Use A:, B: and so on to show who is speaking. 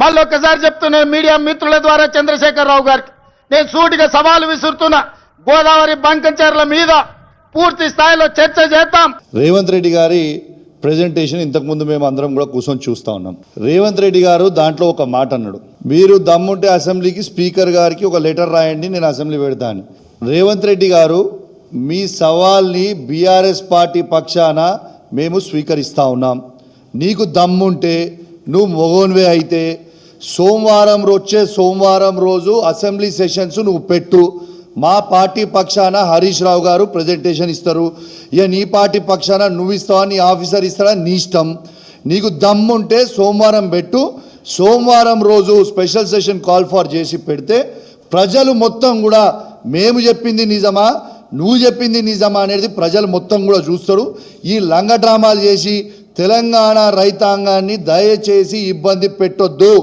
A: మళ్ళీ ఒక్కసారి చెప్తున్నాను మీడియా మిత్రుల ద్వారా చంద్రశేఖరరావు గారికి. నేను సూటిగా సవాలు విసురుతున్నా గోదావరి బంకంచెర్ల మీద పూర్తి స్థాయిలో చర్చ చేద్దాం.
B: రేవంత్ రెడ్డి గారి ప్రెజెంటేషన్ ఇంతకుముందు మేము అందరం కూడా కూర్చొని చూస్తా ఉన్నాం. రేవంత్ రెడ్డి గారు దాంట్లో ఒక మాట అన్నాడు. మీరు దమ్ముంటే అసెంబ్లీకి స్పీకర్ గారికి ఒక లెటర్ రాయండి నేను అసెంబ్లీ పెడతాను. రేవంత్ రెడ్డి గారు మీ సవాల్ని బీఆర్ఎస్ పార్టీ పక్షాన మేము స్వీకరిస్తా ఉన్నాం. నీకు దమ్ముంటే నువ్వు మొగోన్వే అయితే సోమవారం వచ్చే సోమవారం రోజు అసెంబ్లీ సెషన్స్ నువ్వు పెట్టు. మా పార్టీ పక్షాన హరీష్ రావు గారు ప్రజెంటేషన్ ఇస్తారు. ఇక నీ పార్టీ పక్షాన నువ్వు ఇస్తావా నీ ఆఫీసర్ ఇస్తాడా నీ ఇష్టం. నీకు దమ్ముంటే సోమవారం పెట్టు. సోమవారం రోజు స్పెషల్ సెషన్ కాల్ ఫార్ చేసి పెడితే ప్రజలు మొత్తం కూడా మేము చెప్పింది నిజమా నువ్వు చెప్పింది నిజమా అనేది ప్రజలు మొత్తం కూడా చూస్తారు. ఈ లంగ డ్రామాలు చేసి తెలంగాణ రైతాంగాన్ని దయచేసి ఇబ్బంది పెట్టొద్దు.